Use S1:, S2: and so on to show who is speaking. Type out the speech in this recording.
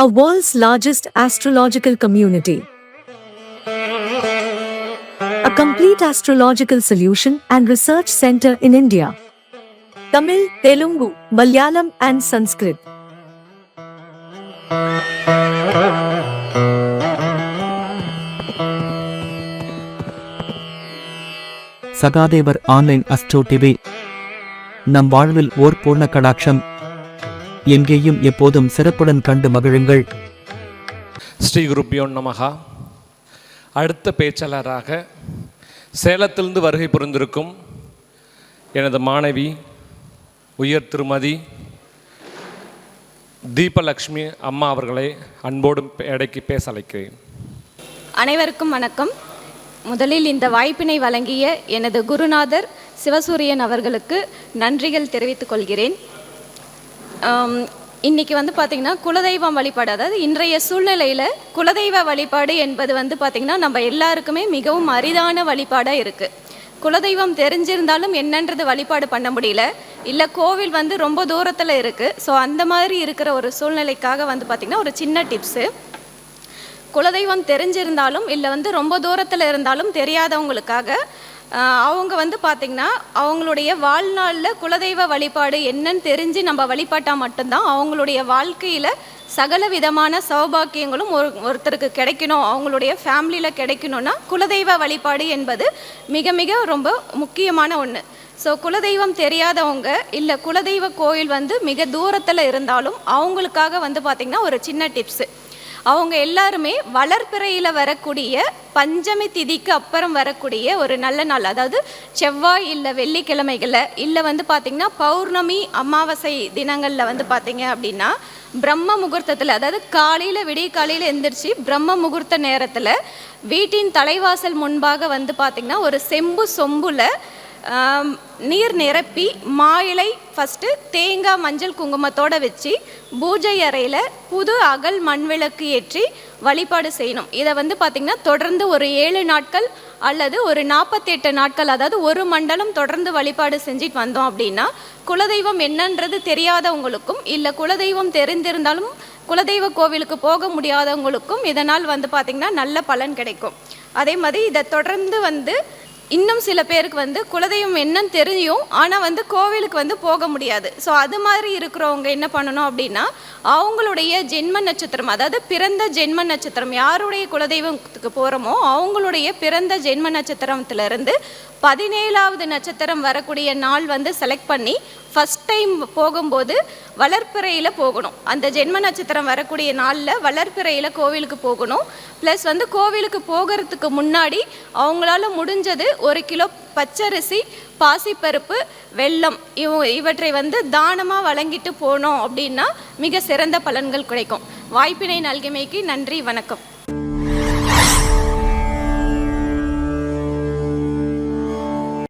S1: a world's largest astrological community. A complete astrological solution and research center in India. Tamil, Telugu, Malayalam, and Sanskrit.
S2: Sahadevar online astro TV நம் வாழ்வில் ஓர் பூர்ண கடாட்சம் எங்கேயும் எப்போதும் சிறப்புடன் கண்டு மகிழுங்கள்.
S3: ஸ்ரீ குருப்பியோ நமகா அடுத்த பேச்சாளராக சேலத்திலிருந்து வருகை புரிந்திருக்கும் எனது மாணவி உயர் திருமதி தீபலக்ஷ்மி அம்மா அவர்களை அன்போடு எடைக்கு பேச அழைக்கிறேன்
S4: அனைவருக்கும் வணக்கம். முதலில் இந்த வாய்ப்பினை வழங்கிய எனது குருநாதர் சிவசூரியன் அவர்களுக்கு நன்றிகள் தெரிவித்துக் கொள்கிறேன். இன்றைக்கி வந்து பார்த்திங்கன்னா குலதெய்வம் வழிபாடு அதாவது இன்றைய சூழ்நிலையில் குலதெய்வ வழிபாடு என்பது வந்து பார்த்திங்கன்னா நம்ம எல்லாருக்குமே மிகவும் அரிதான வழிபாடாக இருக்குது குலதெய்வம் தெரிஞ்சிருந்தாலும் என்னன்றது வழிபாடு பண்ண முடியல. இல்லை கோவில் வந்து ரொம்ப தூரத்தில் இருக்குது ஸோ அந்த மாதிரி இருக்கிற ஒரு சூழ்நிலைக்காக வந்து பார்த்திங்கன்னா ஒரு சின்ன டிப்ஸு குலதெய்வம் தெரிஞ்சிருந்தாலும் இல்லை வந்து ரொம்ப தூரத்தில் இருந்தாலும் தெரியாதவங்களுக்காக அவங்க வந்து பார்த்திங்கன்னா அவங்களுடைய வாழ்நாளில் குலதெய்வ வழிபாடு என்னன்னு தெரிஞ்சு நம்ம வழிபாட்டால் மட்டும்தான் அவங்களுடைய வாழ்க்கையில் சகல விதமான சௌபாக்கியங்களும் ஒரு ஒருத்தருக்கு கிடைக்கணும் அவங்களுடைய ஃபேமிலியில் கிடைக்கணும்னா குலதெய்வ வழிபாடு என்பது மிக மிக ரொம்ப முக்கியமான ஒன்று ஸோ குலதெய்வம் தெரியாதவங்க இல்லை குலதெய்வ கோயில் வந்து மிக தூரத்தில் இருந்தாலும் அவங்களுக்காக வந்து பார்த்திங்கன்னா ஒரு சின்ன டிப்ஸு அவங்க எல்லாருமே வளர்ப்பிறையில் வரக்கூடிய பஞ்சமி திதிக்கு அப்புறம் வரக்கூடிய ஒரு நல்ல நாள். அதாவது செவ்வாய் இல்லை வெள்ளிக்கிழமைகளில் இல்லை வந்து பார்த்திங்கன்னா பௌர்ணமி அமாவாசை தினங்களில் வந்து பார்த்தீங்க அப்படின்னா பிரம்ம முகூர்த்தத்தில் அதாவது காலையில் விடிய காலையில் எந்திரிச்சு பிரம்ம முகூர்த்த நேரத்தில் வீட்டின் தலைவாசல் முன்பாக வந்து பார்த்திங்கன்னா ஒரு செம்பு சொம்புல நீர் நிரப்பி மாயிலை ஃபஸ்ட்டு தேங்காய் மஞ்சள் குங்குமத்தோட வச்சு பூஜை அறையில் புது அகல் மண் விளக்கு ஏற்றி வழிபாடு செய்யணும். இதை வந்து பார்த்திங்கன்னா தொடர்ந்து ஒரு ஏழு நாட்கள் அல்லது ஒரு நாற்பத்தெட்டு நாட்கள் அதாவது ஒரு மண்டலம் தொடர்ந்து வழிபாடு செஞ்சுட்டு வந்தோம் அப்படின்னா குலதெய்வம் என்னன்றது தெரியாதவங்களுக்கும் இல்லை குலதெய்வம் தெரிந்திருந்தாலும் குலதெய்வ கோவிலுக்கு போக முடியாதவங்களுக்கும் இதனால் வந்து பார்த்திங்கன்னா நல்ல பலன் கிடைக்கும். அதே மாதிரி இதை தொடர்ந்து வந்து இன்னும் சில பேருக்கு வந்து குலதெய்வம் என்னன்னு தெரியும் ஆனால் வந்து கோவிலுக்கு வந்து போக முடியாது. ஸோ அது மாதிரி இருக்கிறவங்க என்ன பண்ணணும் அப்படின்னா அவங்களுடைய ஜென்ம நட்சத்திரம் அதாவது பிறந்த ஜென்ம நட்சத்திரம் யாருடைய குலதெய்வத்துக்கு போகிறோமோ அவங்களுடைய பிறந்த ஜென்ம நட்சத்திரத்திலிருந்து பதினேழாவது நட்சத்திரம் வரக்கூடிய நாள் வந்து செலக்ட் பண்ணி ஃபஸ்ட் டைம் போகும்போது வளர்ப்பிறையில் போகணும். அந்த ஜென்ம நட்சத்திரம் வரக்கூடிய நாளில் வளர்ப்பிறையில் கோவிலுக்கு போகணும். ப்ளஸ் வந்து கோவிலுக்கு போகிறதுக்கு முன்னாடி அவங்களால முடிஞ்சது ஒரு கிலோ பச்சரிசி பாசிப்பருப்பு வெல்லம் இவ இவற்றை வந்து தானமாக வழங்கிட்டு போனோம் அப்படின்னா மிக சிறந்த பலன்கள் கிடைக்கும். வாய்ப்பினை நல்கிமைக்கு நன்றி வணக்கம்.